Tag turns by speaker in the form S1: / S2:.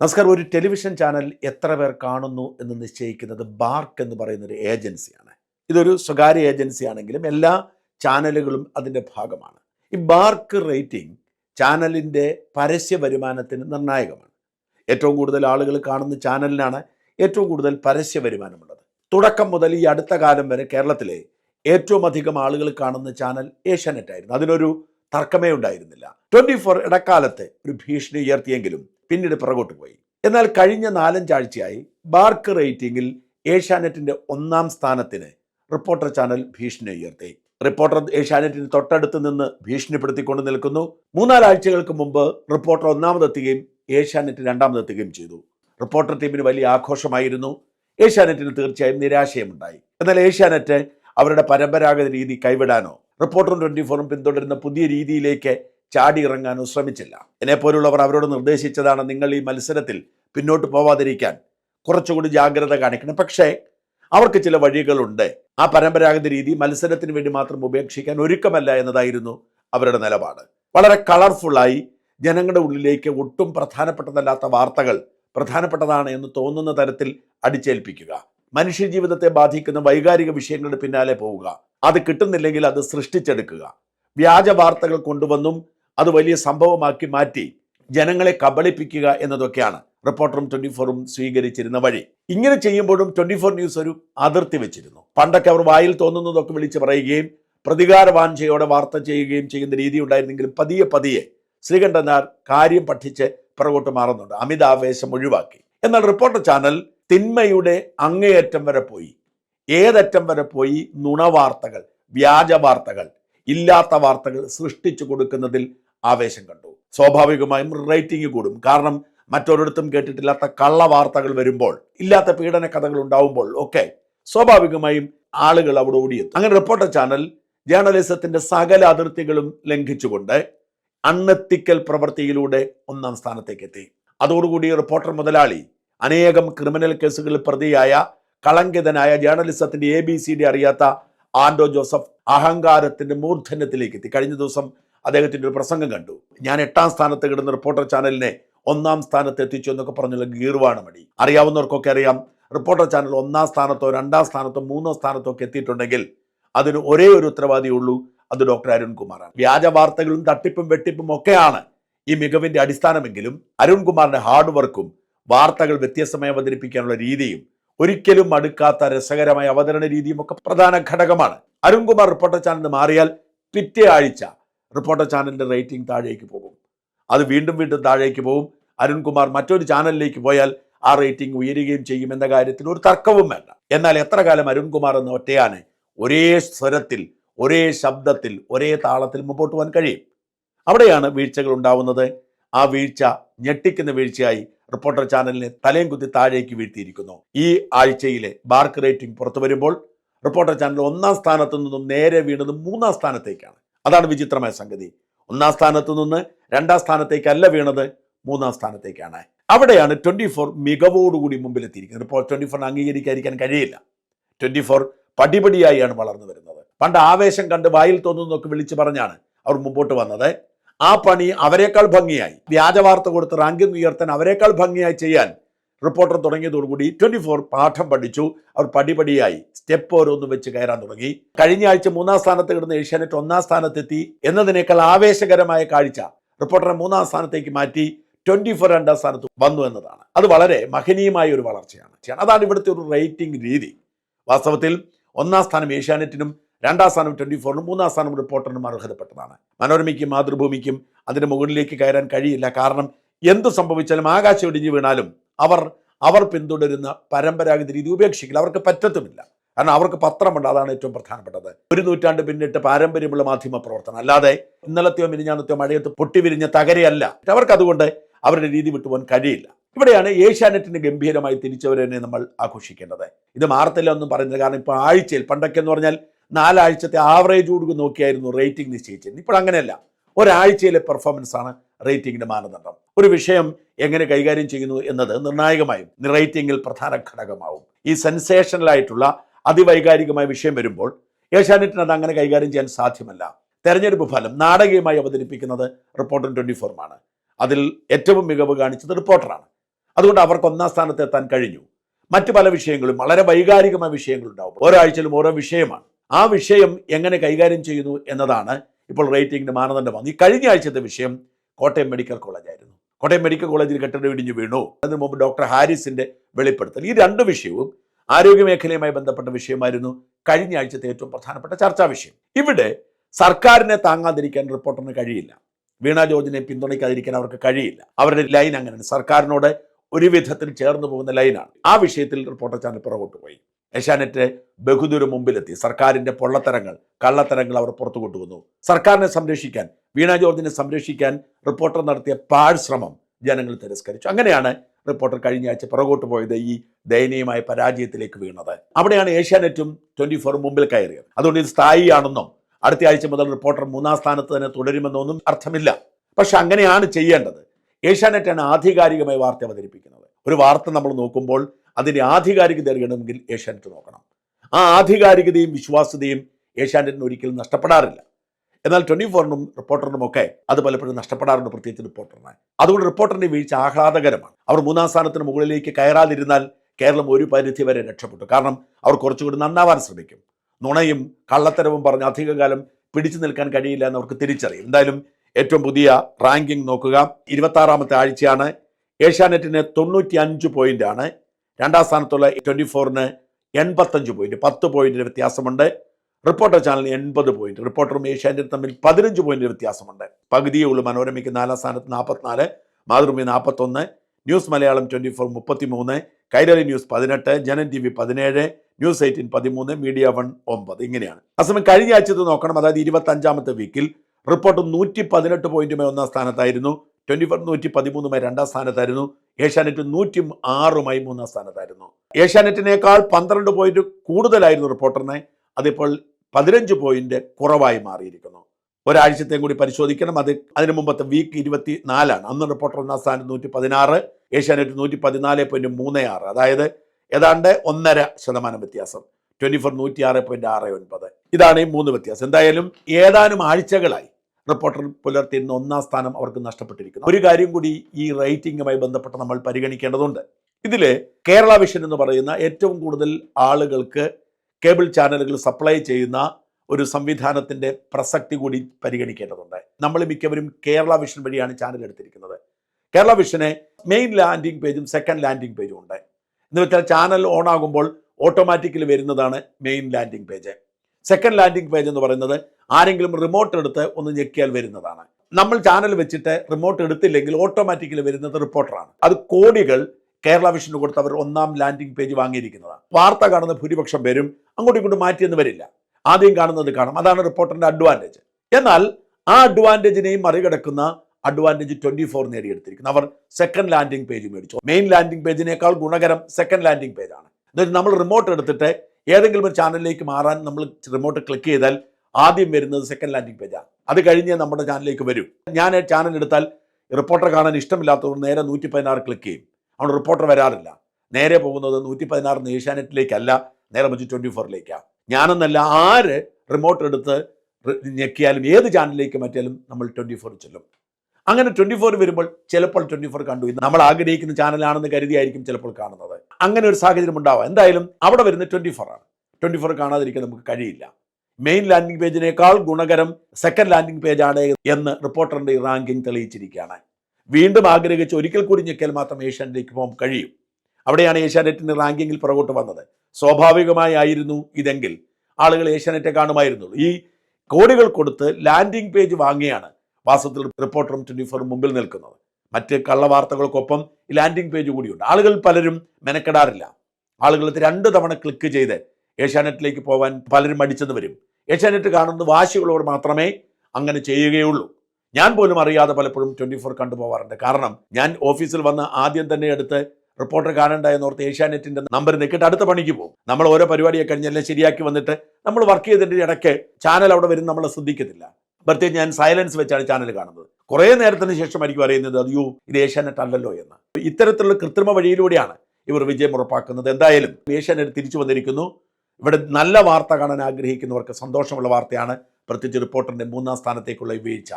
S1: നമസ്കാരം. ഒരു television channel എത്ര പേർ കാണുന്നു എന്ന് നിശ്ചയിക്കുന്നത് ബാർക്ക് എന്ന് പറയുന്ന ഒരു ഏജൻസിയാണ്. ഇതൊരു സ്വകാര്യ ഏജൻസി ആണെങ്കിലും എല്ലാ ചാനലുകളും അതിന്റെ ഭാഗമാണ്. ഈ ബാർക്ക് റേറ്റിംഗ് ചാനലിന്റെ പരസ്യ വരുമാനത്തിന് നിർണായകമാണ്. ഏറ്റവും കൂടുതൽ ആളുകൾ കാണുന്ന ചാനലിനാണ് ഏറ്റവും കൂടുതൽ പരസ്യ വരുമാനമുള്ളത്. തുടക്കം മുതൽ ഈ അടുത്ത കാലം വരെ കേരളത്തിലെ ഏറ്റവും അധികം ആളുകൾ കാണുന്ന ചാനൽ ഏഷ്യാനെറ്റ് ആയിരുന്നു. അതിനൊരു തർക്കമേ ഉണ്ടായിരുന്നില്ല. ട്വന്റി ഫോർ ഇടക്കാലത്ത് ഒരു ഭീഷണി ഉയർത്തിയെങ്കിലും പിന്നീട് പിറകോട്ട് പോയി. എന്നാൽ കഴിഞ്ഞ നാലഞ്ചാഴ്ചയായി ബാർക്ക് റേറ്റിംഗിൽ ഏഷ്യാനെറ്റിന്റെ ഒന്നാം സ്ഥാനത്തിന് റിപ്പോർട്ടർ ചാനൽ ഭീഷണി ഉയർത്തി. റിപ്പോർട്ടർ ഏഷ്യാനെറ്റിന് തൊട്ടടുത്ത് നിന്ന് ഭീഷണിപ്പെടുത്തിക്കൊണ്ട് നിൽക്കുന്നു. മൂന്നാലാഴ്ചകൾക്ക് മുമ്പ് റിപ്പോർട്ടർ ഒന്നാമതെത്തുകയും ഏഷ്യാനെറ്റ് രണ്ടാമതെത്തുകയും ചെയ്തു. റിപ്പോർട്ടർ ടീമിന് വലിയ ആഘോഷമായിരുന്നു. ഏഷ്യാനെറ്റിന് തീർച്ചയായും നിരാശയുമുണ്ടായി. എന്നാൽ ഏഷ്യാനെറ്റ് അവരുടെ പരമ്പരാഗത രീതി കൈവിടാനോ റിപ്പോർട്ടറും ട്വന്റി ഫോറും പിന്തുടരുന്ന പുതിയ രീതിയിലേക്ക് ചാടി ഇറങ്ങാനോ ശ്രമിച്ചില്ല. എന്നെപ്പോലുള്ളവർ അവരോട് നിർദ്ദേശിച്ചതാണ് നിങ്ങൾ ഈ മത്സരത്തിൽ പിന്നോട്ട് പോവാതിരിക്കാൻ. കുറച്ചുകൂടി ജാഗ്രത കാണിക്കണം. പക്ഷേ അവർക്ക് ചില വഴികളുണ്ട്. ആ പരമ്പരാഗത രീതി മത്സരത്തിന് വേണ്ടി മാത്രം ഉപേക്ഷിക്കാൻ ഒരുക്കമല്ല എന്നതായിരുന്നു അവരുടെ നിലപാട്. വളരെ കളർഫുള്ളായി ജനങ്ങളുടെ ഉള്ളിലേക്ക് ഒട്ടും പ്രധാനപ്പെട്ടതല്ലാത്ത വാർത്തകൾ പ്രധാനപ്പെട്ടതാണ് എന്ന് തോന്നുന്ന തരത്തിൽ അടിച്ചേൽപ്പിക്കുക. മനുഷ്യജീവിതത്തെ ബാധിക്കുന്ന വൈകാരിക വിഷയങ്ങളുടെ പിന്നാലെ പോവുക. അത് കിട്ടുന്നില്ലെങ്കിൽ അത് സൃഷ്ടിച്ചെടുക്കുക. വ്യാജ വാർത്തകൾ കൊണ്ടുവന്നും അത് വലിയ സംഭവമാക്കി മാറ്റി ജനങ്ങളെ കബളിപ്പിക്കുക എന്നതൊക്കെയാണ്. റിപ്പോർട്ടറും ട്വന്റി ഫോറും സ്വീകരിച്ചിരുന്ന വഴി. ഇങ്ങനെ ചെയ്യുമ്പോഴും ട്വന്റി ഫോർ ന്യൂസ് ഒരു അതിർത്തി വെച്ചിരുന്നു. പണ്ടൊക്കെ അവർ വായിൽ തോന്നുന്നതൊക്കെ വിളിച്ച് പറയുകയും പ്രതികാരവാഞ്ചയോടെ വാർത്ത ചെയ്യുകയും ചെയ്യുന്ന രീതി ഉണ്ടായിരുന്നെങ്കിലും പതിയെ പതിയെ ശ്രീകണ്ഠനാർ കാര്യം പഠിച്ച് പിറകോട്ട് മാറുന്നുണ്ട്. അമിതാവേശം ഒഴിവാക്കി. എന്നാൽ റിപ്പോർട്ടർ ചാനൽ തിന്മയുടെ അങ്ങേയറ്റം വരെ പോയി. ഏതറ്റം വരെ പോയി? നുണവാർത്തകൾ വ്യാജ വാർത്തകൾ ഇല്ലാത്ത വാർത്തകൾ സൃഷ്ടിച്ചു കൊടുക്കുന്നതിൽ ആവേശം കണ്ടു. സ്വാഭാവികമായും റേറ്റിംഗ് കൂടും. കാരണം മറ്റൊരിടത്തും കേട്ടിട്ടില്ലാത്ത കള്ള വാർത്തകൾ വരുമ്പോൾ ഇല്ലാത്ത പീഡന കഥകൾ ഉണ്ടാവുമ്പോൾ ഒക്കെ സ്വാഭാവികമായും ആളുകൾ അവിടെ ഓടിയെത്തും. അങ്ങനെ റിപ്പോർട്ടർ ചാനൽ ജേർണലിസത്തിന്റെ സകല അതിർത്തികളും ലംഘിച്ചുകൊണ്ട് അണ്ണെത്തിക്കൽ പ്രവൃത്തിയിലൂടെ ഒന്നാം സ്ഥാനത്തേക്ക് എത്തി. അതോടുകൂടി റിപ്പോർട്ടർ മുതലാളി അനേകം ക്രിമിനൽ കേസുകളിൽ പ്രതിയായ കളങ്കിതനായ ജേർണലിസത്തിന്റെ എ ബി സി ഡി അറിയാത്ത ആൻഡോ ജോസഫ് അഹങ്കാരത്തിന്റെ മൂർധന്യത്തിലേക്ക് എത്തി. കഴിഞ്ഞ ദിവസം അദ്ദേഹത്തിന്റെ ഒരു പ്രസംഗം കണ്ടു. ഞാൻ എട്ടാം സ്ഥാനത്ത് കിടന്ന റിപ്പോർട്ടർ ചാനലിനെ ഒന്നാം സ്ഥാനത്ത് എത്തിച്ചു എന്നൊക്കെ പറഞ്ഞുള്ള ഗീർവാണ് മടി അറിയാവുന്നവർക്കൊക്കെ അറിയാം റിപ്പോർട്ടർ ചാനൽ ഒന്നാം സ്ഥാനത്തോ രണ്ടാം സ്ഥാനത്തോ മൂന്നാം സ്ഥാനത്തോ ഒക്കെ എത്തിയിട്ടുണ്ടെങ്കിൽ അതിന് ഒരേ ഒരു ഉത്തരവാദിയുള്ളൂ അത് ഡോക്ടർ അരുൺകുമാറാണ്. വ്യാജ വാർത്തകളും തട്ടിപ്പും വെട്ടിപ്പും ഒക്കെയാണ് ഈ മികവിന്റെ അടിസ്ഥാനമെങ്കിലും അരുൺകുമാറിന്റെ ഹാർഡ് വർക്കും വാർത്തകൾ വ്യത്യസ്തമായി അവതരിപ്പിക്കാനുള്ള രീതിയും ഒരിക്കലും മടുക്കാത്ത രസകരമായ അവതരണ രീതിയും ഒക്കെ പ്രധാന ഘടകമാണ്. അരുൺകുമാർ റിപ്പോർട്ടർ ചാനൽ മാറിയാൽ പിറ്റേ ആഴ്ച റിപ്പോർട്ടർ ചാനലിന്റെ റേറ്റിംഗ് താഴേക്ക് പോകും. അത് വീണ്ടും വീണ്ടും താഴേക്ക് പോകും. അരുൺകുമാർ മറ്റൊരു ചാനലിലേക്ക് പോയാൽ ആ റേറ്റിംഗ് ഉയരുകയും ചെയ്യും എന്ന കാര്യത്തിൽ ഒരു തർക്കവും വേണ്ട. എന്നാൽ എത്ര കാലം അരുൺകുമാർ എന്ന ഒറ്റയാണ് ഒരേ സ്വരത്തിൽ ഒരേ ശബ്ദത്തിൽ ഒരേ താളത്തിൽ മുമ്പോട്ട് പോകാൻ കഴിയും. അവിടെയാണ് വീഴ്ചകൾ ഉണ്ടാവുന്നത്. ആ വീഴ്ച ഞെട്ടിക്കുന്ന വീഴ്ചയായി റിപ്പോർട്ടർ ചാനലിനെ തലയും കുത്തി താഴേക്ക് വീഴ്ത്തിയിരിക്കുന്നു. ഈ ആഴ്ചയിലെ ബാർക്ക് റേറ്റിംഗ് പുറത്തു വരുമ്പോൾ റിപ്പോർട്ടർ ചാനൽ ഒന്നാം സ്ഥാനത്ത് നിന്നും നേരെ വീണത് മൂന്നാം സ്ഥാനത്തേക്കാണ്. അതാണ് വിചിത്രമായ സംഗതി. ഒന്നാം സ്ഥാനത്ത് നിന്ന് രണ്ടാം സ്ഥാനത്തേക്കല്ല വീണത് മൂന്നാം സ്ഥാനത്തേക്കാണ്. അവിടെയാണ് ട്വന്റി ഫോർ മികവോടുകൂടി മുമ്പിലെത്തിയിരിക്കുന്നത്. ഇപ്പോൾ ട്വന്റി ഫോറിന് അംഗീകരിക്കാതിരിക്കാൻ കഴിയില്ല. ട്വന്റി ഫോർ പടിപടിയായാണ് വളർന്നു വരുന്നത്. പണ്ട് ആവേശം കണ്ട് വായിൽ തോന്നുന്നൊക്കെ വിളിച്ചു പറഞ്ഞാണ് അവർ മുമ്പോട്ട് വന്നത്. ആ പണി അവരെക്കാൾ ഭംഗിയായി. വ്യാജ വാർത്ത കൊടുത്ത് റാങ്കിങ് ഉയർത്താൻ അവരെക്കാൾ ഭംഗിയായി ചെയ്യാൻ റിപ്പോർട്ടർ തുടങ്ങിയതോടുകൂടി ട്വന്റി ഫോർ പാഠം പഠിച്ചു. അവർ പടിപടിയായി സ്റ്റെപ്പ് ഓരോന്നും വെച്ച് കയറാൻ തുടങ്ങി. കഴിഞ്ഞ ആഴ്ച മൂന്നാം സ്ഥാനത്ത് കിടന്ന ഏഷ്യാനെറ്റ് ഒന്നാം സ്ഥാനത്തെത്തി എന്നതിനേക്കാൾ ആവേശകരമായ കാഴ്ച റിപ്പോർട്ടറെ മൂന്നാം സ്ഥാനത്തേക്ക് മാറ്റി ട്വന്റി ഫോർ രണ്ടാം സ്ഥാനത്ത് വന്നു എന്നതാണ്. അത് വളരെ മഹനീയമായ ഒരു വളർച്ചയാണ്. അതാണ് ഇവിടുത്തെ ഒരു റേറ്റിംഗ് രീതി. വാസ്തവത്തിൽ ഒന്നാം സ്ഥാനം ഏഷ്യാനെറ്റിനും രണ്ടാം സ്ഥാനം ട്വന്റി ഫോറിനും മൂന്നാം സ്ഥാനം റിപ്പോർട്ടറിനും അർഹതപ്പെട്ടതാണ്. മനോരമയ്ക്കും മാതൃഭൂമിക്കും അതിന് മുകളിലേക്ക് കയറാൻ കഴിയില്ല. കാരണം എന്ത് സംഭവിച്ചാലും ആകാശം ഇടിഞ്ഞു വീണാലും അവർ അവർ പിന്തുടരുന്ന പരമ്പരാഗത രീതി ഉപേക്ഷിക്കില്ല. അവർക്ക് പറ്റത്തുമില്ല. കാരണം അവർക്ക് പത്രമുണ്ട് അതാണ് ഏറ്റവും പ്രധാനപ്പെട്ടത്. ഒരു നൂറ്റാണ്ട് പിന്നിട്ട് പാരമ്പര്യമുള്ള മാധ്യമ പ്രവർത്തനം. അല്ലാതെ ഇന്നലത്തെയോ മിനിഞ്ഞാന്നത്തെയോ മഴയത്ത് പൊട്ടിവിരിഞ്ഞ തകരയല്ല. അവർക്ക് അതുകൊണ്ട് അവരുടെ രീതി വിട്ടുപോകാൻ കഴിയില്ല. ഇവിടെയാണ് ഏഷ്യാനെറ്റിന് ഗംഭീരമായി തിരിച്ചവരെന്നെ നമ്മൾ ആഘോഷിക്കേണ്ടത്. ഇത് മാറത്തില്ല ഒന്നും പറയുന്നില്ല കാരണം ഇപ്പോൾ ആഴ്ചയിൽ പണ്ടൊക്കെ എന്ന് പറഞ്ഞാൽ നാലാഴ്ചത്തെ ആവറേജ് ആവറേജോട് നോക്കിയായിരുന്നു റേറ്റിംഗ് നിശ്ചയിച്ചിരുന്നത് ഇപ്പോൾ അങ്ങനെയല്ല. ഒരാഴ്ചയിലെ പെർഫോമൻസ് ആണ് റേറ്റിംഗിന്റെ മാനദണ്ഡം. ഒരു വിഷയം എങ്ങനെ കൈകാര്യം ചെയ്യുന്നു എന്നത് നിർണായകമായും റേറ്റിംഗിൽ പ്രധാന ഘടകമാവും. ഈ സെൻസേഷണൽ ആയിട്ടുള്ള അതിവൈകാരികമായ വിഷയം വരുമ്പോൾ ഏഷ്യാനെറ്റിന് അത് അങ്ങനെ കൈകാര്യം ചെയ്യാൻ സാധ്യമല്ല. തെരഞ്ഞെടുപ്പ് ഫലം നാടകീയമായി അവതരിപ്പിക്കുന്നത് റിപ്പോർട്ടർ ട്വന്റി ഫോറുമാണ് അതിൽ ഏറ്റവും മികവ് കാണിച്ചത് റിപ്പോർട്ടറാണ്. അതുകൊണ്ട് അവർക്ക് ഒന്നാം സ്ഥാനത്ത് എത്താൻ കഴിഞ്ഞു. മറ്റ് പല വിഷയങ്ങളും വളരെ വൈകാരികമായ വിഷയങ്ങളുണ്ടാവും ഓരോ ആഴ്ചയിലും ഓരോ വിഷയമാണ്. ആ വിഷയം എങ്ങനെ കൈകാര്യം ചെയ്യുന്നു എന്നതാണ് ഇപ്പോൾ റേറ്റിംഗിന്റെ മാനദണ്ഡമാണ് ഈ കഴിഞ്ഞ ആഴ്ചത്തെ വിഷയം കോട്ടയം മെഡിക്കൽ കോളേജായിരുന്നു കോട്ടയം മെഡിക്കൽ കോളേജിൽ കെട്ടിടം ഇടിഞ്ഞു വീണു. അതിനു മുമ്പ് ഡോക്ടർ ഹാരിസിന്റെ വെളിപ്പെടുത്തൽ. ഈ രണ്ട് വിഷയവും ആരോഗ്യ മേഖലയുമായി ബന്ധപ്പെട്ട വിഷയമായിരുന്നു കഴിഞ്ഞ ആഴ്ചത്തെ ഏറ്റവും പ്രധാനപ്പെട്ട ചർച്ചാ വിഷയം. ഇവിടെ സർക്കാരിനെ താങ്ങാതിരിക്കാൻ റിപ്പോർട്ടറിന് കഴിയില്ല. വീണ ജോർജിനെ പിന്തുണയ്ക്കാതിരിക്കാൻ അവർക്ക് കഴിയില്ല. അവരുടെ ലൈൻ അങ്ങനെയാണ്. സർക്കാരിനോട് ഒരു വിധത്തിൽ ചേർന്ന് പോകുന്ന ലൈനാണ്. ആ വിഷയത്തിൽ റിപ്പോർട്ടർ ചാനൽ പുറകോട്ട് പോയി. ഏഷ്യാനെറ്റ് ബഹുദൂരം മുമ്പിലെത്തി. സർക്കാരിന്റെ പൊള്ളത്തരങ്ങൾ കള്ളത്തരങ്ങൾ അവർ പുറത്തു കൊണ്ടുവന്നു. സർക്കാരിനെ സംരക്ഷിക്കാൻ വീണ ജോർജിനെ സംരക്ഷിക്കാൻ റിപ്പോർട്ടർ നടത്തിയ പാഴ്ശ്രമം ജനങ്ങൾ തിരസ്കരിച്ചു. അങ്ങനെയാണ് റിപ്പോർട്ടർ കഴിഞ്ഞ ആഴ്ച പുറകോട്ട് പോയത് ഈ ദയനീയമായ പരാജയത്തിലേക്ക് വീണത്. അവിടെയാണ് ഏഷ്യാനെറ്റും ട്വന്റി ഫോറും മുമ്പിൽ കയറിയത്. അതുകൊണ്ട് ഇത് സ്ഥായിയാണെന്നും അടുത്ത ആഴ്ച മുതൽ റിപ്പോർട്ടർ മൂന്നാം സ്ഥാനത്ത് തന്നെ തുടരുമെന്നൊന്നും അർത്ഥമില്ല. പക്ഷെ അങ്ങനെയാണ് ചെയ്യേണ്ടത്. ഏഷ്യാനെറ്റാണ് ആധികാരികമായി വാർത്ത അവതരിപ്പിക്കുന്നത്. ഒരു വാർത്ത നമ്മൾ നോക്കുമ്പോൾ അതിന്റെ ആധികാരികത അറിയണമെങ്കിൽ ഏഷ്യാനെറ്റ് നോക്കണം. ആ ആധികാരികതയും വിശ്വാസ്യതയും ഏഷ്യാനെറ്റിന് ഒരിക്കലും നഷ്ടപ്പെടാറില്ല. എന്നാൽ ട്വന്റി ഫോറിനും റിപ്പോർട്ടറിനും ഒക്കെ അത് പലപ്പോഴും നഷ്ടപ്പെടാറുണ്ട് പ്രത്യേകിച്ച് റിപ്പോർട്ടറിന്. അതുകൊണ്ട് റിപ്പോർട്ടറിന്റെ വീഴ്ച ആഹ്ലാദകരമാണ്. അവർ മൂന്നാം സ്ഥാനത്തിന് മുകളിലേക്ക് കയറാതിരുന്നാൽ കേരളം ഒരു പരിധി വരെ രക്ഷപ്പെട്ടു. കാരണം അവർ കുറച്ചുകൂടി നന്നാവാൻ ശ്രമിക്കും. നുണയും കള്ളത്തരവും പറഞ്ഞ് അധികകാലം പിടിച്ചു നിൽക്കാൻ കഴിയില്ല എന്ന് അവർക്ക് തിരിച്ചറിയും. എന്തായാലും ഏറ്റവും പുതിയ റാങ്കിംഗ് നോക്കുക. ഇരുപത്താറാമത്തെ ആഴ്ചയാണ്. ഏഷ്യാനെറ്റിന് തൊണ്ണൂറ്റി അഞ്ച് പോയിന്റ് ആണ് രണ്ടാം സ്ഥാനത്തുള്ള ട്വന്റി ഫോറിന് എൺപത്തഞ്ച് പോയിന്റ് പത്ത് പോയിന്റിന് വ്യത്യാസമുണ്ട്. റിപ്പോർട്ടർ ചാനലിന് എൺപത് പോയിന്റ് റിപ്പോർട്ടറും ഏഷ്യാനെറ്റും തമ്മിൽ പതിനഞ്ച് പോയിന്റ് വ്യത്യാസമുണ്ട്. പകുതിയേ ഉള്ളൂ മനോരമയ്ക്ക് നാലാം സ്ഥാനത്ത് നാൽപ്പത്തിനാല് മാതൃഭൂമി നാൽപ്പത്തൊന്ന് ന്യൂസ് മലയാളം ട്വന്റി ഫോർ മുപ്പത്തിമൂന്ന് കൈരളി ന്യൂസ് പതിനെട്ട് ജനൻ ടി വി പതിനേഴ് ന്യൂസ് എയ്റ്റീൻ പതിമൂന്ന് മീഡിയ വൺ ഒമ്പത് ഇങ്ങനെയാണ്. അസമയം കഴിഞ്ഞ ആഴ്ചത്ത് നോക്കണം അതായത് ഇരുപത്തി അഞ്ചാമത്തെ വീക്കിൽ റിപ്പോർട്ട് നൂറ്റി പതിനെട്ട് പോയിന്റുമായി ഒന്നാം സ്ഥാനത്തായിരുന്നു. ട്വന്റി ഫോർ നൂറ്റി പതിമൂന്നുമായി രണ്ടാം സ്ഥാനത്തായിരുന്നു. ഏഷ്യാനെറ്റ് നൂറ്റി ആറുമായി മൂന്നാം സ്ഥാനത്തായിരുന്നു. ഏഷ്യാനെറ്റിനേക്കാൾ പന്ത്രണ്ട് പോയിന്റ് കൂടുതലായിരുന്നു റിപ്പോർട്ടറിനെ. അതിപ്പോൾ പതിനഞ്ച് പോയിന്റ് കുറവായി മാറിയിരിക്കുന്നു. ഒരാഴ്ചത്തെയും കൂടി പരിശോധിക്കണം. അത് അതിന് മുമ്പത്തെ വീക്ക് ഇരുപത്തി നാലാണ് അന്ന് റിപ്പോർട്ടർ ഒന്നാം സ്ഥാനം നൂറ്റി പതിനാറ് ഏഷ്യാനെറ്റ് നൂറ്റി പതിനാല് പോയിന്റ് മൂന്ന് ആറ്. അതായത് ഏതാണ്ട് ഒന്നര ശതമാനം വ്യത്യാസം. ട്വന്റി ഫോർ നൂറ്റി ആറ് പോയിന്റ് ആറ് ഒൻപത്. ഇതാണ് ഈ മൂന്ന് വ്യത്യാസം. എന്തായാലും ഏതാനും ആഴ്ചകളായി റിപ്പോർട്ടർ പുലർത്തിയിരുന്ന ഒന്നാം സ്ഥാനം അവർക്ക് നഷ്ടപ്പെട്ടിരിക്കുന്നു. ഒരു കാര്യം കൂടി ഈ റേറ്റിംഗുമായി ബന്ധപ്പെട്ട് നമ്മൾ പരിഗണിക്കേണ്ടതുണ്ട്. ഇതിൽ കേരള വിഷൻ എന്ന് പറയുന്ന ഏറ്റവും കൂടുതൽ ആളുകൾക്ക് കേബിൾ ചാനലുകൾ സപ്ലൈ ചെയ്യുന്ന ഒരു സംവിധാനത്തിന്റെ പ്രസക്തി കൂടി പരിഗണിക്കേണ്ടതുണ്ട്. നമ്മൾ മിക്കവരും കേരള വിഷൻ വഴിയാണ് ചാനൽ എടുത്തിരിക്കുന്നത്. കേരള വിഷന് മെയിൻ ലാൻഡിംഗ് പേജും സെക്കൻഡ് ലാൻഡിംഗ് പേജും ഉണ്ട്. എന്ന് വെച്ചാൽ ചാനൽ ഓൺ ആകുമ്പോൾ ഓട്ടോമാറ്റിക്കലി വരുന്നതാണ് main landing page. Second landing page എന്ന് പറയുന്നത് ആരെങ്കിലും റിമോട്ട് എടുത്ത് ഒന്ന് ഞെക്കിയാൽ വരുന്നതാണ്. നമ്മൾ ചാനൽ വെച്ചിട്ട് റിമോട്ട് എടുത്തില്ലെങ്കിൽ ഓട്ടോമാറ്റിക്കലി വരുന്നത് റിപ്പോർട്ടറാണ് അത് കോടികൾ കേരള വിഷന് കൊടുത്ത് അവർ ഒന്നാം ലാൻഡിംഗ് പേജ് വാങ്ങിയിരിക്കുന്നതാണ്. വാർത്ത കാണുന്ന ഭൂരിപക്ഷം പേരും അങ്ങോട്ടും ഇങ്ങോട്ടും മാറ്റിയെന്ന് വരില്ല. ആദ്യം കാണുന്നത് കാണും. അതാണ് റിപ്പോർട്ടറിന്റെ അഡ്വാന്റേജ് എന്നാൽ ആ അഡ്വാന്റേജിനെയും മറികടക്കുന്ന അഡ്വാന്റേജ് ട്വന്റി ഫോർ നേടിയെടുത്തിരിക്കുന്നു. അവർ സെക്കൻഡ് ലാൻഡിംഗ് പേജ് മേടിച്ചു. മെയിൻ ലാൻഡിംഗ് പേജിനേക്കാൾ ഗുണകരം സെക്കൻഡ് ലാൻഡിംഗ് പേജാണ് എന്നിട്ട് നമ്മൾ റിമോട്ട് എടുത്തിട്ട് ഏതെങ്കിലും ഒരു ചാനലിലേക്ക് മാറാൻ നമ്മൾ റിമോട്ട് ക്ലിക്ക് ചെയ്താൽ ആദ്യം വരുന്നത് സെക്കൻഡ് ലാൻഡിംഗ് പേജാണ് അത് കഴിഞ്ഞ് നമ്മുടെ ചാനലിലേക്ക് വരും. ഞാൻ ചാനൽ എടുത്താൽ റിപ്പോർട്ടർ കാണാൻ ഇഷ്ടമില്ലാത്തവർ നേരെ നൂറ്റി പതിനാറ് ക്ലിക്ക് ചെയ്യും. അവിടെ റിപ്പോർട്ടർ വരാറില്ല. നേരെ പോകുന്നത് നൂറ്റി പതിനാറ് ഏഷ്യാനെറ്റിലേക്കല്ല നേരെ മറിച്ച് ട്വന്റി ഫോറിലേക്കാണ് ഞാനെന്നല്ല ആര് റിമോട്ട് എടുത്ത് ഞെക്കിയാലും ഏത് ചാനലിലേക്ക് മാറ്റിയാലും നമ്മൾ ട്വന്റി ഫോർ ചെല്ലും. അങ്ങനെ ട്വന്റി ഫോർ വരുമ്പോൾ ചിലപ്പോൾ ട്വന്റി ഫോർ കണ്ടു നമ്മൾ ആഗ്രഹിക്കുന്ന ചാനലാണെന്ന് കരുതിയായിരിക്കും ചിലപ്പോൾ കാണുന്നത്. അങ്ങനെ ഒരു സാഹചര്യം ഉണ്ടാവാം. എന്തായാലും അവിടെ വരുന്നത് ട്വന്റി ഫോർ ആണ്. ട്വന്റി ഫോർ കാണാതിരിക്കാൻ നമുക്ക് കഴിയില്ല. മെയിൻ ലാൻഡിംഗ് പേജിനേക്കാൾ ഗുണകരം സെക്കൻഡ് ലാൻഡിംഗ് പേജാണ് എന്ന് റിപ്പോർട്ടറിന്റെ റാങ്കിംഗ് തെളിയിച്ചിരിക്കുകയാണ്. വീണ്ടും ആഗ്രഹിച്ച് ഒരിക്കൽ കൂടി ഞെക്കിയാൽ മാത്രം ഏഷ്യാനെറ്റിലേക്ക് പോകാൻ കഴിയും. അവിടെയാണ് ഏഷ്യാനെറ്റിന്റെ റാങ്കിങ്ങിൽ പുറകോട്ട് വന്നത്. സ്വാഭാവികമായി ആയിരുന്നു ഇതെങ്കിൽ ആളുകൾ ഏഷ്യാനെറ്റെ കാണുമായിരുന്നുള്ളൂ. ഈ കോടികൾ കൊടുത്ത് ലാൻഡിംഗ് പേജ് വാങ്ങിയാണ് വാസ്തവത്തിൽ റിപ്പോർട്ടറും ട്വന്റി ഫോറും മുമ്പിൽ നിൽക്കുന്നത്. മറ്റ് കള്ളവാർത്തകൾക്കൊപ്പം ലാൻഡിംഗ് പേജ് കൂടിയുണ്ട്. ആളുകൾ പലരും മെനക്കെടാറില്ല. ആളുകൾ രണ്ട് തവണ ക്ലിക്ക് ചെയ്ത് ഏഷ്യാനെറ്റിലേക്ക് പോകാൻ പലരും മടിച്ചെന്ന് വരും. ഏഷ്യാനെറ്റ് കാണുന്ന വാശിയുള്ളവർ മാത്രമേ അങ്ങനെ ചെയ്യുകയുള്ളൂ. ഞാൻ പോലും അറിയാതെ പലപ്പോഴും ട്വന്റി ഫോർ കണ്ടുപോകാറുണ്ട് കാരണം ഞാൻ ഓഫീസിൽ വന്ന് ആദ്യം തന്നെ എടുത്ത് റിപ്പോർട്ടർ കാണണ്ട എന്നോർത്ത് ഏഷ്യാനെറ്റിന്റെ നമ്പർ നിൽക്കിട്ട് അടുത്ത പണിക്ക് പോകും. നമ്മൾ ഓരോ പരിപാടിയൊക്കെ കഴിഞ്ഞെല്ലാം ശരിയാക്കി വന്നിട്ട് നമ്മൾ വർക്ക് ചെയ്തതിന്റെ ഇടയ്ക്ക് ചാനൽ അവിടെ വരും നമ്മളെ ശ്രദ്ധിക്കത്തില്ല. പ്രത്യേകിച്ച് ഞാൻ സൈലൻസ് വെച്ചാണ് ചാനൽ കാണുന്നത്. കുറേ നേരത്തിന് ശേഷമായിരിക്കും അറിയുന്നത് അയ്യോ ഇത് ഏഷ്യാനെറ്റ് അല്ലല്ലോ എന്ന്. ഇത്തരത്തിലുള്ള കൃത്രിമ വഴിയിലൂടെയാണ് ഇവർ വിജയം ഉറപ്പാക്കുന്നത്. എന്തായാലും ഏഷ്യാനെറ്റ് തിരിച്ചു വന്നിരിക്കുന്നു. ഇവിടെ നല്ല വാർത്ത കാണാൻ ആഗ്രഹിക്കുന്നവർക്ക് സന്തോഷമുള്ള വാർത്തയാണ് പ്രത്യേകിച്ച് റിപ്പോർട്ടറിന്റെ മൂന്നാം സ്ഥാനത്തേക്കുള്ള വീഴ്ച.